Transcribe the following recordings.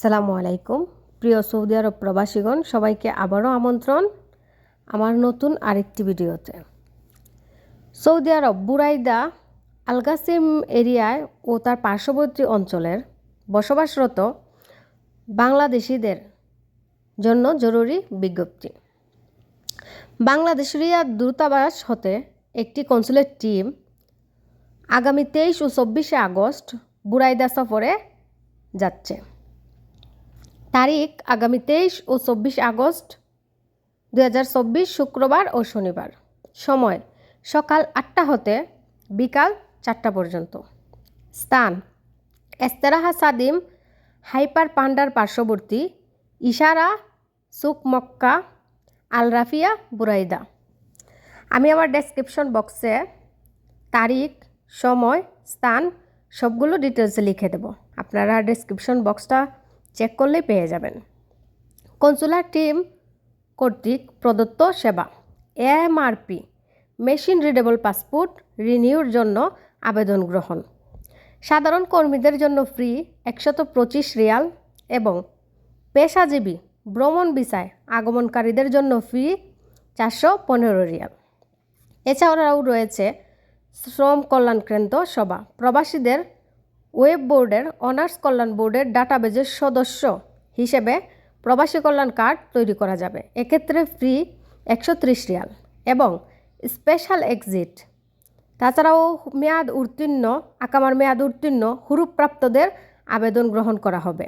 সালামু আলাইকুম। প্রিয় সৌদি আরব প্রবাসীগণ, সবাইকে আবারও আমন্ত্রণ আমার নতুন আরেকটি ভিডিওতে। সৌদি আরব, বুরাইদা আলগাসিম এরিয়ায় ও তার পার্শ্ববর্তী অঞ্চলের বসবাসরত বাংলাদেশিদের জন্য জরুরি বিজ্ঞপ্তি। বাংলাদেশ রিয়াদ দূতাবাস হতে একটি কনসুলেট টিম আগামী তেইশ ও চব্বিশে আগস্ট বুরাইদা সফরে যাচ্ছে। তারিখ আগামী তেইশ ও চব্বিশ আগস্ট দুহাজার চব্বিশ শুক্রবার ও শনিবার। সময় সকাল আটটা হতে বিকাল চারটা পর্যন্ত। স্থান এস্তেরাহা সাদিম হাইপার পান্ডার পার্শ্ববর্তী ইশারা সুক মক্কা আল রাফিয়া বুরাইদা। আমি আমার ডেসক্রিপশন বক্সে তারিখ, সময়, স্থান সবগুলো ডিটেলসে লিখে দেব। আপনারা ডেসক্রিপশন বক্সটা চেক করলেই পেয়ে যাবেন। কনসুলার টিম কর্তৃক প্রদত্ত সেবা। এমআরপি, মেশিন রিডেবল পাসপোর্ট রিনিউর জন্য আবেদন গ্রহণ। সাধারণ কর্মীদের জন্য ফ্রি একশত পঁচিশ রিয়াল এবং পেশাজীবী ভ্রমণ ভিসায় আগমনকারীদের জন্য ফ্রি চারশো পনেরো রিয়াল। এছাড়াও রয়েছে শ্রম কল্যাণ কেন্দ্র সভা। প্রবাসীদের ওয়েব বোর্ডের, অনার্স কল্যাণ বোর্ডের ডাটাবেজের সদস্য হিসেবে প্রবাসী কল্যাণ কার্ড তৈরি করা যাবে। এক্ষেত্রে ফ্রি একশো ত্রিশ রিয়াল এবং স্পেশাল এক্সিট। তাছাড়াও মেয়াদ উত্তীর্ণ, আকামার মেয়াদ উত্তীর্ণ হুরুপ্রাপ্তদের আবেদন গ্রহণ করা হবে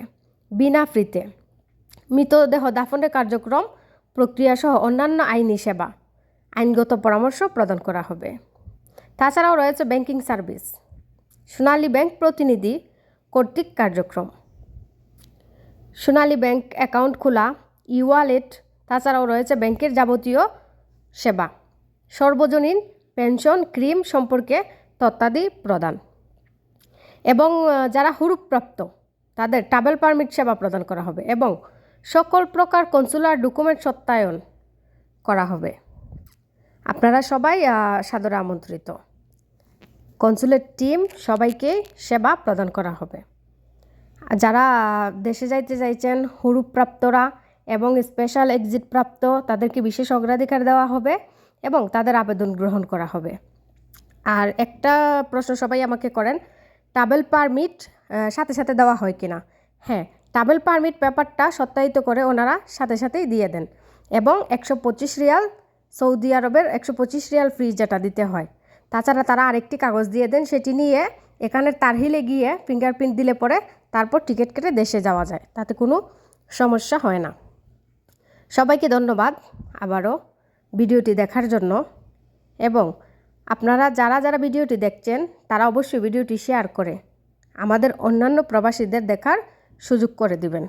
বিনা ফ্রিতে। মৃতদেহ দাফনের কার্যক্রম, প্রক্রিয়াসহ অন্যান্য আইনি সেবা, আইনগত পরামর্শ প্রদান করা হবে। তাছাড়াও রয়েছে ব্যাংকিং সার্ভিস। সোনালী ব্যাংক প্রতিনিধি কর্তৃক কার্যক্রম। সোনালী ব্যাংক অ্যাকাউন্ট খোলা ই ওয়ালেট তাছাড়াও রয়েছে ব্যাংকের যাবতীয় সেবা। সর্বজনীন পেনশন, ক্রিম সম্পর্কে তত্ত্বাদি প্রদান। এবং যারা হুরুপ্রাপ্ত, তাদের ট্রাভেল পারমিট সেবা প্রদান করা হবে এবং সকল প্রকার কনসুলার ডকুমেন্ট সত্যায়ন করা হবে। আপনারা সবাই সাদরে আমন্ত্রিত। কনসুলেট টিম সবাইকে সেবা প্রদান করা হবে। যারা দেশে যাইতে চাইছেন, হুরুপ্রাপ্তরা এবং স্পেশাল এক্সিট প্রাপ্ত, তাদেরকে বিশেষ অগ্রাধিকার দেওয়া হবে এবং তাদের আবেদন গ্রহণ করা হবে। আর একটা প্রশ্ন সবাই আমাকে করেন ট্রাভেল পারমিট সাথে সাথে দেওয়া হয় কি না হ্যাঁ ট্রাভেল পারমিট পেপারটা সত্যায়িত করে ওনারা সাথে সাথেই দিয়ে দেন এবং একশো পঁচিশ রিয়াল সৌদি আরবের একশো পঁচিশ রিয়াল ফ্রি যেটা দিতে হয়। তাছাড়া তারা আরেকটি কাগজ দিয়ে দেন, সেটি নিয়ে এখানে তারহিলে গিয়ে ফিঙ্গারপ্রিন্ট দিলে পরে তারপর টিকিট কেটে দেশে যাওয়া যায়। তাতে কোনো সমস্যা হয় না। সবাইকে ধন্যবাদ আবারও ভিডিওটি দেখার জন্য। এবং আপনারা যারা যারা ভিডিওটি দেখছেন, তারা অবশ্যই ভিডিওটি শেয়ার করে আমাদের অন্যান্য প্রবাসীদের দেখার সুযোগ করে দিবেন।